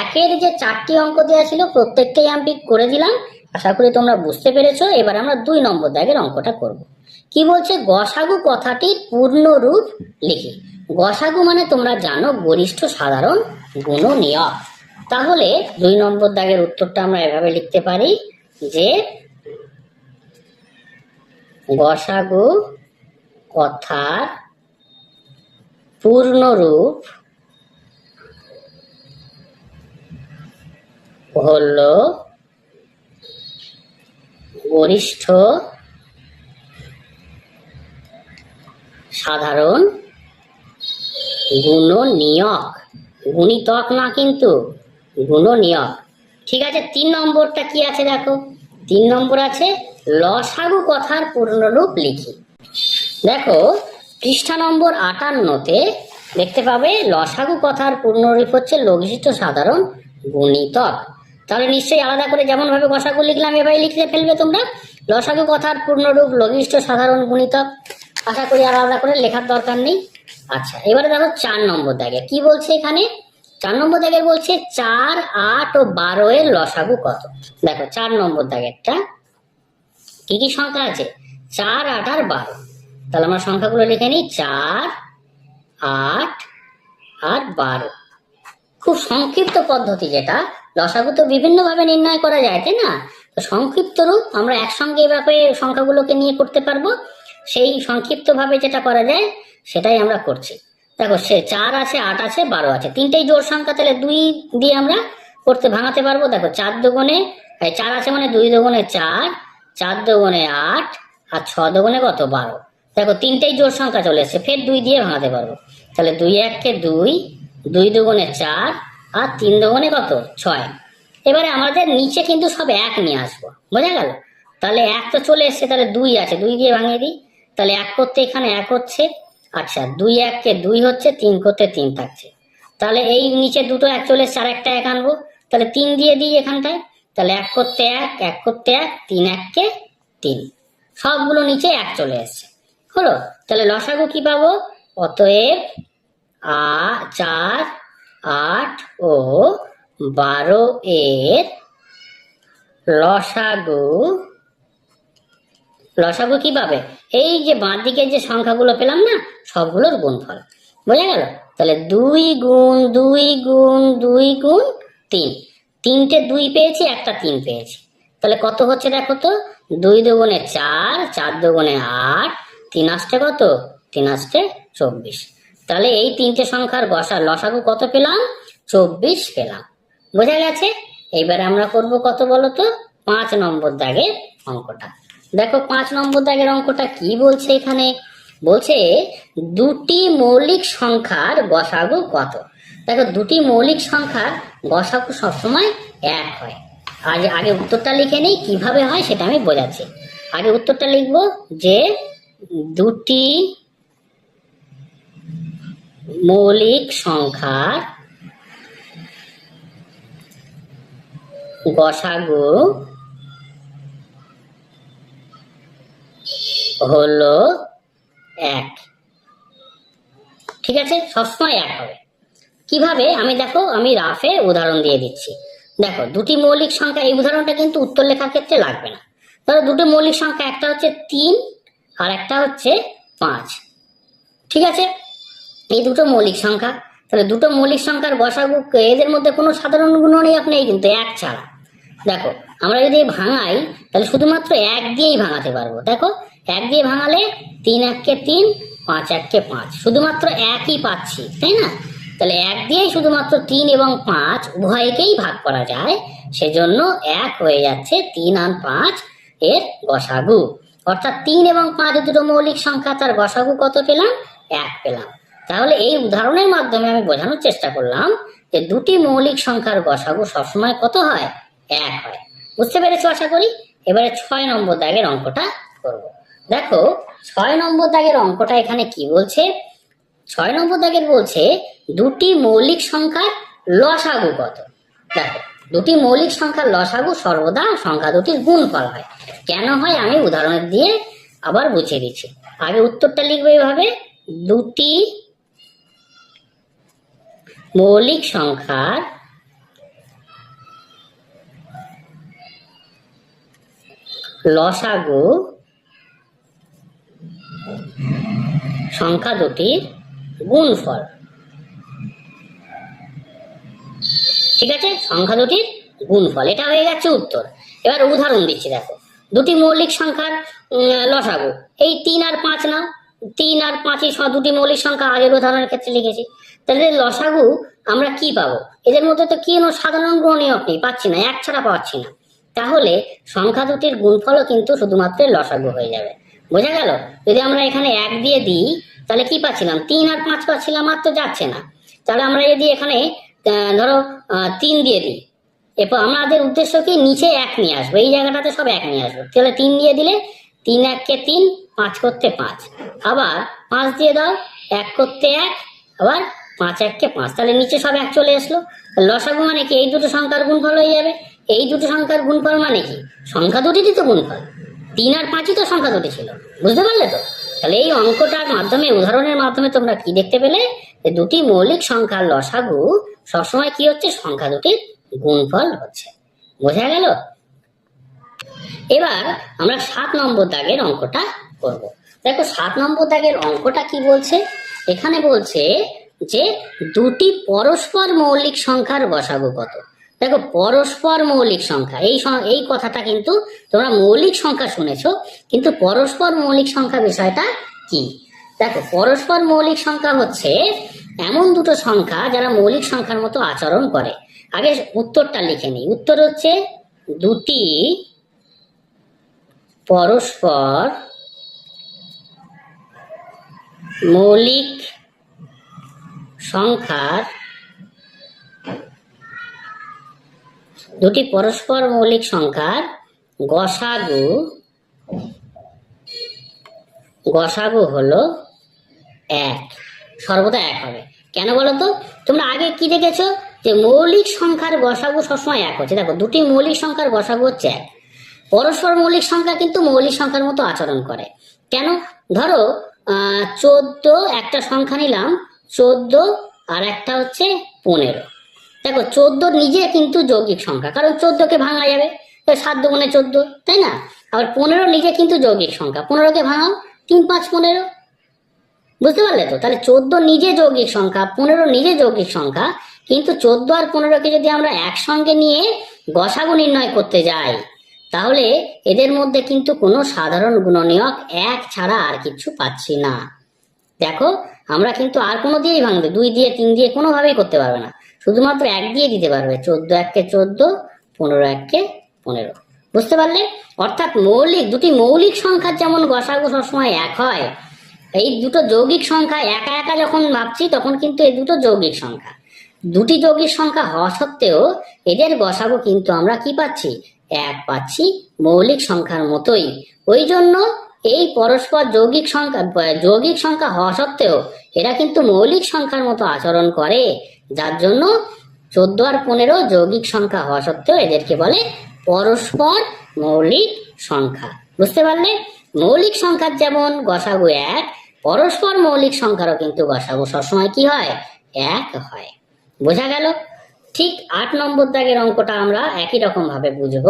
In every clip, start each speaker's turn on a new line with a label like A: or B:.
A: একের যে চারটি অঙ্ক দেওয়া ছিল প্রত্যেকটাই আমি করে দিলাম। আশা করি তোমরা বুঝতে পেরেছ। এবার আমরা দুই নম্বর দাগের অঙ্কটা করব। কি বলছে? গসাগু কথাটির পূর্ণ রূপ লিখি। গসাগু মানে তোমরা জানো, গরিষ্ঠ, সাধারণ গুণ গুণনীয়ক। তাহলে দুই নম্বর দাগের উত্তরটা আমরা এভাবে লিখতে পারি যে, গসাগু কথার পূর্ণরূপ হল গরিষ্ঠ সাধারণ গুণ গুণনীয়ক। গুণিতক না কিন্তু, গুণনীয়ক। ঠিক আছে, তিন নম্বরটা কি আছে দেখো? তিন নম্বর আছে লসাগু কথার পূর্ণরূপ লিখি। দেখো, পৃষ্ঠা নম্বর আটান্নতে দেখতে পাবে লসাগু কথার পূর্ণরূপ হচ্ছে লঘিষ্ঠ সাধারণ গুণিতক। তাহলে নিশ্চয়ই আলাদা করে যেমন ভাবে গসাগু লিখলাম, এভাবে লিখতে ফেলবে তোমরা। লসাগু কথার পূর্ণরূপ লঘিষ্ঠ সাধারণ গুণিতক আশা করি আর আলাদা করে লেখার দরকার নেই। আচ্ছা এবারে দেখো চার নম্বর দাগে। কি বলছে এখানে? চার নম্বর দাগের বলছে চার, আট ও বারো এর লসাগু কত? দেখো, চার নম্বর দাগেরটা। কি কি সংখ্যা আছে? চার, আট আর বারো। তাহলে আমরা সংখ্যাগুলো লিখে নিই। চার, আট আর বারো। খুব সংক্ষিপ্ত পদ্ধতি যেটা। লসাগু তো বিভিন্নভাবে নির্ণয় করা যায়, তাই না? তো সংক্ষিপ্ত রূপ আমরা একসঙ্গে এভাবে সংখ্যাগুলোকে নিয়ে করতে পারব। সেই সংক্ষিপ্তভাবে যেটা করা যায়, সেটাই আমরা করছি। দেখো, সে চার আছে, আট আছে, বারো আছে। তিনটেই জোর সংখ্যা, তাহলে দুই দিয়ে আমরা করতে ভাঙাতে পারব। দেখো, চার এই চার আছে মানে দুই দোগুণে চার চার দোগুণে আট, আর ছ দোগুণে কত? বারো। দেখো, তিনটেই জোর সংখ্যা চলে এসছে, ফের দুই দিয়ে ভাঙাতে পারব। তাহলে দুই এককে দুই দুই দুগুণে চার আর তিন দুগুণে কত? ছয়। এবারে আমাদের নিচে কিন্তু সব এক নিয়ে আসব। বোঝা গেল? তাহলে এক তো চলে এসছে, তাহলে দুই আছে। দুই দিয়ে ভাঙিয়ে দিই। তাহলে এক করতে এখানে এক হচ্ছে। আচ্ছা দুই এককে দুই হচ্ছে, তিন করতে তিন থাকছে। তাহলে এই নিচে দুটো এক চলে আর একটা এক আনব। তাহলে তিন দিয়ে দিই এখানটায়। তাহলে এক করতে এক এক করতে এক, তিন এককে তিন। সবগুলো নিচে এক চলে এসছে। হলো? তাহলে লসাগু কি পাবো? অতএব আ চার আট ও বারো এর লসাগু। লসাগু কি পাবে এই যে বাঁ দিকে যে সংখ্যাগুলো পেলাম না, সবগুলোর গুণফল। বোঝা গেল? তাহলে দুই গুণ দুই গুণ দুই গুণ তিন। তিনটে দুই পেয়েছি, একটা তিন পেয়েছি। তাহলে কত হচ্ছে দেখো তো? দুই দুগুণে চার চার দুগুণে আট, তিন আসতে কত? তিন আসতে চব্বিশ। তাহলে এই তিনটে সংখ্যার গসা লসাগু কত পেলাম? চব্বিশ পেলাম। বোঝা গেছে? এইবারে আমরা করব কত বলো তো? পাঁচ নম্বর দাগের অঙ্কটা। দেখো, পাঁচ নম্বর দাগের অঙ্কটা কি বলছে এখানে? বলছে, দুটি মৌলিক সংখ্যার গসাগু কত? দেখো, দুটি মৌলিক সংখ্যার গসাগু সবসময় এক হয়। আজ, আগে উত্তরটা লিখে নেই, কীভাবে হয় সেটা আমি বোঝাচ্ছি। আগে উত্তরটা লিখব যে দুটি মৌলিক সংখ্যার গসাগু হলো এক। ঠিক আছে? সবসময় এক হবে। কীভাবে? আমি দেখো, আমি রাফে উদাহরণ দিয়ে দিচ্ছি। দেখো, দুটি মৌলিক সংখ্যা, এই উদাহরণটা কিন্তু উত্তর লেখার ক্ষেত্রে লাগবে না। ধরো দুটো মৌলিক সংখ্যা, একটা হচ্ছে তিন আর একটা হচ্ছে পাঁচ। ঠিক আছে? এই দুটো মৌলিক সংখ্যা। তাহলে দুটো মৌলিক সংখ্যার গসাগু এদের মধ্যে কোনো সাধারণ গুণনীয়ক নেই কিন্তু এক ছাড়া। দেখো, আমরা যদি ভাঙাই, তাহলে শুধুমাত্র এক দিয়েই ভাঙাতে পারব। দেখো, এক দিয়ে ভাঙালে তিন এককে তিন, পাঁচ এককে পাঁচ। শুধুমাত্র একই পাচ্ছি, তাই না? তাহলে এক দিয়েই শুধুমাত্র তিন এবং পাঁচ উভয়কেই ভাগ করা যায়। সেজন্য এক হয়ে যাচ্ছে তিন আর পাঁচ এর গসাগু অর্থাৎ তিন এবং পাঁচ দুটো মৌলিক সংখ্যা, তার গসাগু কত পেলাম? এক পেলাম। তাহলে এই উদাহরণের মাধ্যমে আমি বোঝানোর চেষ্টা করলাম যে দুটি মৌলিক সংখ্যার গসাগু সবসময় কত হয়? এক হয়। বুঝতে পেরেছ আশা করি? এবারে ছয় নম্বর দাগের অঙ্কটা করব। দেখো, ছয় নম্বর দাগের অঙ্কটা এখানে কি বলছে? ছয় নম্বর দাগের বলছে দুটি মৌলিক সংখ্যার লসাগু কত? দেখো, দুটি মৌলিক সংখ্যার লসাগু সর্বদা সংখ্যা দুটির গুণফল হয়। কেন হয়? আমি উদাহরণ দিয়ে আবার বুঝিয়ে দিচ্ছি। আগে উত্তরটা লিখবে এভাবে। দুটি মৌলিক সংখ্যার লসাগু সংখ্যা দুটির গুণফল। ঠিক আছে? সংখ্যা দুটির গুণফল। এটা হয়ে গেছে উত্তর। এবার উদাহরণ দিচ্ছি, দেখো। দুটি মৌলিক সংখ্যার লসাগু। এই তিন আর পাঁচ নাও। তিন আর পাঁচই দুটি মৌলিক সংখ্যা। আগের উদাহরণের ক্ষেত্রে লিখেছি। তাহলে লসাগু আমরা কি পাবো? এদের মধ্যে তো কোনো সাধারণ গুণনীয়ক নেই, পাচ্ছি না, এক ছাড়া পাচ্ছি না। তাহলে সংখ্যা দুটির গুণফলও কিন্তু শুধুমাত্র লসাগু হয়ে যাবে। বোঝা গেল? যদি আমরা এখানে এক দিয়ে দিই, তাহলে কি পাচ্ছিলাম? তিন আর পাঁচ পাচ্ছিলাম, আর তো যাচ্ছে না। তাহলে আমরা যদি এখানে ধরো তিন দিয়ে দিই, এরপর আমাদের উদ্দেশ্য কি? নিচে এক নিয়ে আসব, এই জায়গাটাতে সব এক নিয়ে আসব। তাহলে তিন দিয়ে দিলে তিন এককে তিন, পাঁচ করতে পাঁচ। আবার পাঁচ দিয়ে দাও, এক করতে এক, আবার পাঁচ এককে পাঁচ। তাহলে নিচে সব এক চলে আসলো। লসাগু মানে কি? এই দুটো সংখ্যার গুণফল হয়ে যাবে। এই দুটো সংখ্যার গুণফল মানে কি? সংখ্যা দুটিরই তো গুণফল। তিন আর পাঁচই তো সংখ্যা দুটি ছিল। বুঝতে পারলে তো? তাহলে এই অঙ্কটার মাধ্যমে, উদাহরণের মাধ্যমে তোমরা কি দেখতে পেলে? দুটি মৌলিক সংখ্যার লসাগু সবসময় কি হচ্ছে? সংখ্যা দুটির গুণফল হচ্ছে। বোঝা গেল? এবার আমরা সাত নম্বর দাগের অঙ্কটা করব। দেখো, সাত নম্বর দাগের অঙ্কটা কি বলছে? এখানে বলছে যে দুটি পরস্পর মৌলিক সংখ্যার গসাগু কত? দেখো, পরস্পর মৌলিক সংখ্যা, এই এই কথাটা কিন্তু তোমরা মৌলিক সংখ্যা শুনেছো, কিন্তু পরস্পর মৌলিক সংখ্যা বিষয়টা কি? দেখো, পরস্পর মৌলিক সংখ্যা হচ্ছে এমন দুটো সংখ্যা যারা মৌলিক সংখ্যার মতো আচরণ করে। আগে উত্তরটা লিখে নিই। উত্তর হচ্ছে দুটি পরস্পর মৌলিক সংখ্যার দুটি পরস্পর মৌলিক সংখ্যার গসাগু গসাগু হলো এক, সর্বদা এক হবে। কেন বলো তো তোমরা আগে কি দেখেছ? যে মৌলিক সংখ্যার গসাগু সবসময় এক হচ্ছে। দেখো, দুটি মৌলিক সংখ্যার গসাগু হচ্ছে এক। পরস্পর মৌলিক সংখ্যা কিন্তু মৌলিক সংখ্যার মতো আচরণ করে। কেন? ধরো চোদ্দ একটা সংখ্যা নিলাম চোদ্দ আর একটা হচ্ছে পনেরো। দেখো, চোদ্দ নিজে কিন্তু যৌগিক সংখ্যা, কারণ চোদ্দকে ভাঙা যাবে? সাত দুগুণে চোদ্দ, তাই না? আবার পনেরো নিজে কিন্তু যৌগিক সংখ্যা। পনেরোকে ভাঙাও, তিন পাঁচ পনেরো। বুঝতে পারলে তো? তাহলে চোদ্দ নিজে যৌগিক সংখ্যা, পনেরো নিজে যৌগিক সংখ্যা, কিন্তু চোদ্দ আর পনেরোকে যদি আমরা একসঙ্গে নিয়ে গসাগু নির্ণয় করতে যাই, তাহলে এদের মধ্যে কিন্তু কোনো সাধারণ গুণনীয়ক এক ছাড়া আর কিছু পাচ্ছি না। দেখো আমরা কিন্তু আর কোনো দিয়েই ভাঙবে। দুই দিয়ে, তিন দিয়ে কোনোভাবেই করতে পারবে না। শুধুমাত্র এক দিয়ে দিতে পারবে। চোদ্দ এককে চোদ্দ, পনেরো এককে পনেরো। বুঝতে পারলে? অর্থাৎ মৌলিক, দুটি মৌলিক সংখ্যার যেমন গসাগু সবসময় এক হয়, এই দুটো যৌগিক সংখ্যা একা একা যখন ভাবছি, তখন কিন্তু এই দুটো যৌগিক সংখ্যা। দুটি যৌগিক সংখ্যা হওয়া সত্ত্বেও এদের গসাগু কিন্তু আমরা কি পাচ্ছি? এক পাচ্ছি মৌলিক সংখ্যার মতোই। ওই জন্য এই পরস্পর যৌগিক সংখ্যা যৌগিক সংখ্যা হওয়া সত্ত্বেও এরা কিন্তু মৌলিক সংখ্যার মতো আচরণ করে, যার জন্য চোদ্দ আর পনেরো যৌগিক সংখ্যা হওয়া সত্ত্বেও এদেরকে বলে পরস্পর মৌলিক সংখ্যা। বুঝতে পারলে? মৌলিক সংখ্যার যেমন গসাগু এক, পরস্পর মৌলিক সংখ্যারও কিন্তু গসাগু সবসময় কি হয়? এক হয়। বোঝা গেল? ঠিক আট নম্বর দাগের অঙ্কটা আমরা একই রকম ভাবে বুঝব।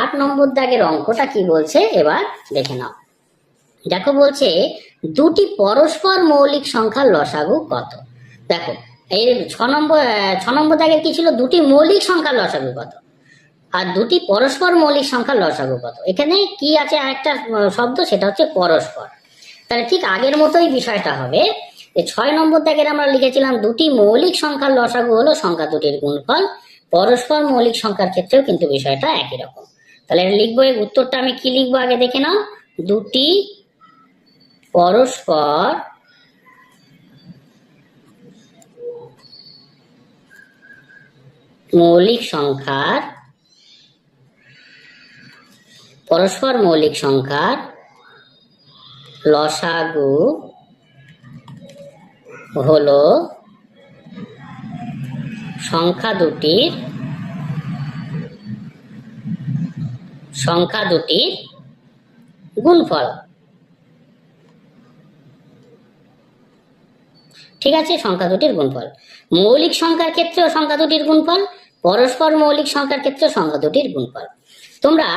A: আট নম্বর দাগের অঙ্কটা কি বলছে? এবার দেখে নাও। দেখো বলছে, দুটি পরস্পর মৌলিক সংখ্যার লসাগু কত? দেখো এই ছ নম্বর ছ নম্বর দাগের কি ছিল? দুটি মৌলিক সংখ্যার লসাগু কত? আর দুটি পরস্পর মৌলিক সংখ্যার লসাগু কত? এখানে কি আছে আরেকটা শব্দ, সেটা হচ্ছে পরস্পর। তাহলে ঠিক আগের মতোই বিষয়টা হবে। যে ছয় নম্বর দাগের আমরা লিখেছিলাম, দুটি মৌলিক সংখ্যার লসাগু হলো সংখ্যা দুটির গুণফল, পরস্পর মৌলিক সংখ্যার ক্ষেত্রেও কিন্তু বিষয়টা একই রকম। তাহলে লিখব উত্তরটা আমি কি লিখব? আগে দেখে নাও। দুটি পরস্পর মৌলিক সংখ্যার পরস্পর মৌলিক সংখ্যার লসাগু হলো সংখ্যা দুটির সংখ্যা দুটির গুণফল। ঠিক আছে, সংখ্যা দুটির গুণফল। মৌলিক সংখ্যার ক্ষেত্রেও সংখ্যা দুটির গুণফল, পরস্পর মৌলিক সংখ্যার ক্ষেত্রে সংখ্যা দুটির গুণফল। তোমরা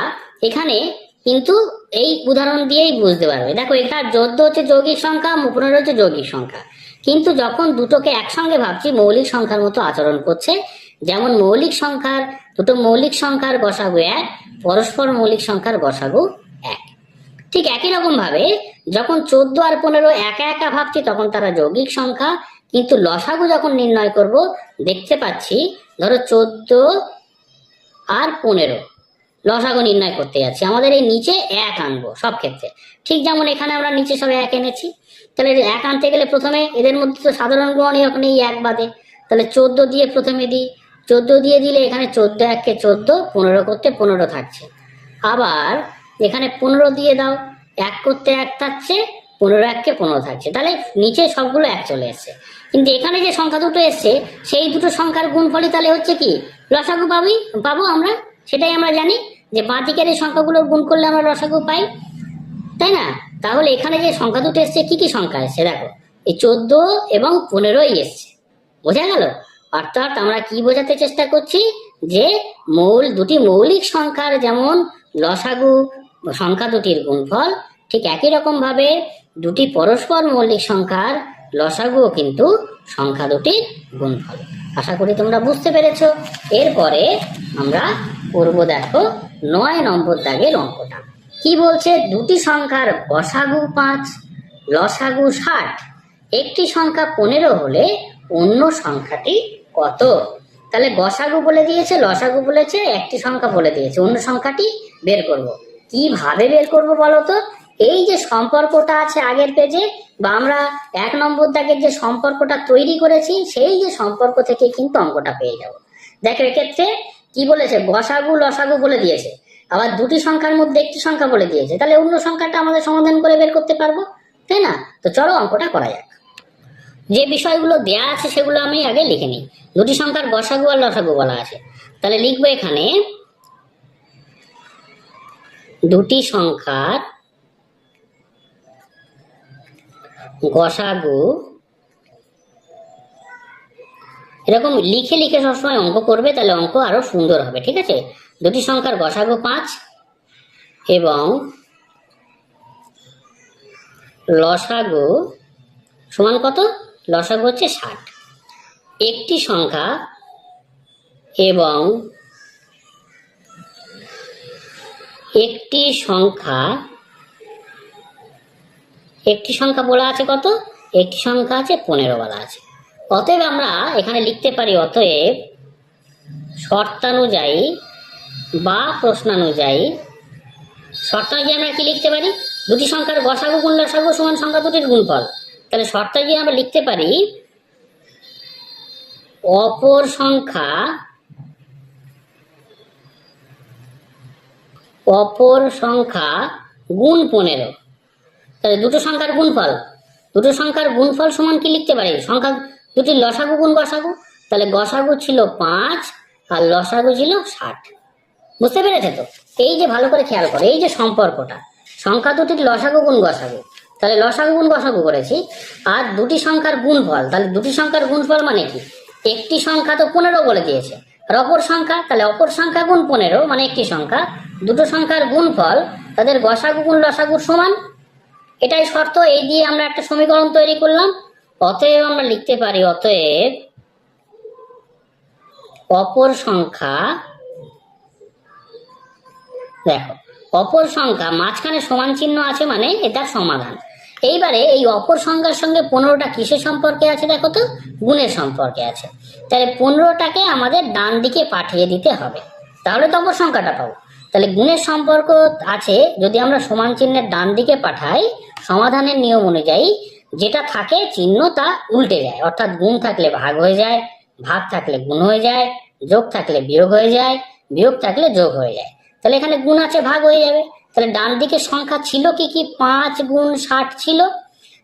A: এখানে কিন্তু এই উদাহরণ দিয়েই বুঝতে পারবে। দেখো, এখানে চোদ্দ হচ্ছে যৌগিক সংখ্যা পনেরো হচ্ছে যৌগিক সংখ্যা। কিন্তু যখন দুটোকে একসঙ্গে ভাবছি, মৌলিক সংখ্যার মতো আচরণ করছে, যেমন মৌলিক সংখ্যার, দুটো মৌলিক সংখ্যার বসাগু এক, পরস্পর মৌলিক সংখ্যার এক ঠিক একই রকম ভাবে যখন চোদ্দ আর পনেরো একা একা ভাবছি তখন তারা যৌগিক সংখ্যা, কিন্তু লসাগু যখন নির্ণয় করব, দেখতে পাচ্ছি ধরো চোদ্দ আর পনেরো লসাগু নির্ণয় করতে যাচ্ছি। আমাদের এই নিচে এক আনব সব ক্ষেত্রে। ঠিক যেমন এখানে আমরা নিচে সব এক এনেছি। তাহলে এক আনতে গেলে প্রথমে এদের মধ্যে তো সাধারণ গ্রহণীয় নেই, এক বাদে। তাহলে চোদ্দ দিয়ে প্রথমে দিই। চোদ্দ দিয়ে দিলে এখানে চোদ্দ এককে চোদ্দ, পনেরো করতে পনেরো থাকছে। আবার এখানে পনেরো দিয়ে দাও। এক করতে এক থাকছে, পনেরো এককে পনেরো থাকছে। তাহলে নিচে সবগুলো এক চলে এসছে। কিন্তু এখানে যে সংখ্যা দুটো এসছে, সেই দুটো সংখ্যার গুণফলই তাহলে হচ্ছে কি? লসাগু পাবি, পাবো আমরা, সেটাই আমরা জানি যে বাঁ দিকের এই সংখ্যাগুলো গুণ করলে আমরা লসাগু পাই। তাই না? তাহলে এখানে যে সংখ্যা দুটো এসছে, কি কি সংখ্যা এসছে? দেখো, এই চোদ্দ এবং পনেরোই এসছে। বোঝা গেল? অর্থাৎ আমরা কি বোঝাতে চেষ্টা করছি? যে মৌল, দুটি মৌলিক সংখ্যার যেমন লসাগু সংখ্যা দুটির গুণফল ঠিক একই রকম ভাবে দুটি পরস্পর মৌলিক সংখ্যার লসাগুও কিন্তু সংখ্যা দুটির গুণফল। আশা করি তোমরা বুঝতে পেরেছ। এরপরে আমরা করব দেখো নয় নম্বর দাগের অঙ্কটা। কি বলছে? দুটি সংখ্যার গসাগু পাঁচ, লসাগু ষাট। একটি সংখ্যা পনেরো হলে অন্য সংখ্যাটি কত? তাহলে গসাগু বলে দিয়েছে, লসাগু বলেছে, একটি সংখ্যা বলে দিয়েছে। অন্য সংখ্যাটি বের করব। কীভাবে বের করব বলো তো এই যে সম্পর্কটা আছে আগের পেজে বা আমরা এক নম্বর দাগের যে সম্পর্কটা তৈরি করেছি, সেই যে সম্পর্ক থেকে কিন্তু অঙ্কটা পেয়ে যাব। দেখো, এক্ষেত্রে কি বলেছে? গসাগু লসাগু বলে দিয়েছে। আবার দুটি সংখ্যার মধ্যে একটি সংখ্যা বলে দিয়েছে। তাহলে অন্য সংখ্যাটা আমাদের সমাধান করে বের করতে পারব, তাই না? তো চলো অঙ্কটা করা যাক। যে বিষয়গুলো দেয়া আছে, সেগুলো আমি আগে লিখে নিই। দুটি সংখ্যার গসাগু আর লসাগু বলা আছে। তাহলে লিখব এখানে দুটি সংখ্যার গসাগু। এরকম লিখে লিখে সবসময় অঙ্ক করবে, তাহলে অঙ্ক আরও সুন্দর হবে, ঠিক আছে? দুটি সংখ্যার গসাগু পাঁচ এবং লসাগু সমান কত? লসাগু হচ্ছে ষাট। একটি সংখ্যা এবং একটি সংখ্যা একটি সংখ্যা বলা আছে কত? একটি সংখ্যা আছে, পনেরো বলা আছে। অতএব আমরা এখানে লিখতে পারি, অতএব শর্তানুযায়ী বা প্রশ্নানুযায়ী শর্তানুযায়ী আমরা কি লিখতে পারি? দুটি সংখ্যার গসাগু গুণ লসাগু সমান সংখ্যা দুটির গুণফল। তাহলে শর্তানুযায়ী আমরা লিখতে পারি, অপর সংখ্যা অপর সংখ্যা গুণ পনেরো। তাহলে দুটো সংখ্যার গুণফল। দুটো সংখ্যার গুণফল সমান কি লিখতে পারি? সংখ্যা দুটি লসাগু গুণ গসাগু। তাহলে গসাগু ছিল পাঁচ আর লসাগু ছিল ষাট। বুঝতে পেরেছে তো? এই যে ভালো করে খেয়াল করো, এই যে সম্পর্কটা। সংখ্যা দুটির লসাগু গুণ গসাগু। তাহলে লসাগু গুণ গসাগু করেছি। আর দুটি সংখ্যার গুণফল, তাহলে দুটি সংখ্যার গুণফল মানে কি? একটি সংখ্যা তো পনেরো বলে দিয়েছে। আর অপর সংখ্যা, তাহলে অপর সংখ্যা গুণ পনেরো মানে একটি সংখ্যা দুটো সংখ্যার গুণফল, তাদের গসাগু গুণ লসাগুর সমান। এটাই শর্ত, এই দিয়ে আমরা একটা সমীকরণ তৈরি করলাম। অতএব আমরা লিখতে পারি, অতএব অপর সংখ্যা, দেখো, অপর সংখ্যা মাঝখানে সমান চিহ্ন আছে মানে এটার সমাধান। এইবারে এই অপর সংখ্যার সঙ্গে পনেরোটা কিসের সম্পর্কে আছে দেখো তো? গুণের সম্পর্কে আছে। তাহলে পনেরোটাকে আমাদের ডান দিকে পাঠিয়ে দিতে হবে। তাহলে তো অপর সংখ্যাটা পাবো। তাহলে গুণের সম্পর্ক আছে, যদি আমরা সমান চিহ্নের ডান দিকে পাঠাই, সমাধানের নিয়ম অনুযায়ী যেটা থাকে চিহ্ন তা উল্টে যায়। অর্থাৎ গুণ থাকলে ভাগ হয়ে যায়, ভাগ থাকলে গুণ হয়ে যায়, যোগ থাকলে বিয়োগ হয়ে যায়, বিয়োগ থাকলে যোগ হয়ে যায়। তাহলে এখানে গুণ আছে, ভাগ হয়ে যাবে। তাহলে ডান দিকে সংখ্যা ছিল কি কি? পাঁচ গুণ ষাট ছিল।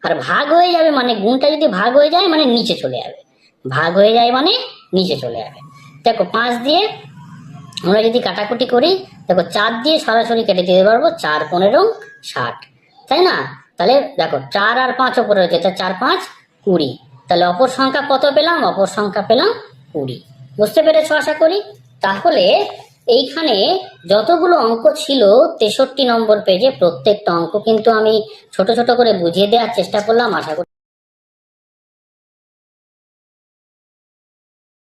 A: আর ভাগ হয়ে যাবে মানে গুণটা যদি ভাগ হয়ে যায় মানে নিচে চলে যাবে। ভাগ হয়ে যায় মানে নিচে চলে যাবে। দেখো, পাঁচ দিয়ে আমরা যদি কাটাকুটি করি, দেখো চার দিয়ে সরাসরি কেটে দিতে পারব, চার পনেরো ষাট। তাই না? তাহলে দেখো চার আর পাঁচ ওপরে রয়েছে তা চার পাঁচ কুড়ি। তাহলে অপর সংখ্যা কত পেলাম? অপর সংখ্যা পেলাম কুড়ি। বুঝতে পেরেছ আশা করি? তাহলে এইখানে যতগুলো অঙ্ক ছিল, তেষট্টি নম্বর পেজে প্রত্যেকটা অঙ্ক কিন্তু আমি ছোট ছোট করে বুঝিয়ে দেওয়ার চেষ্টা করলাম, আশা করি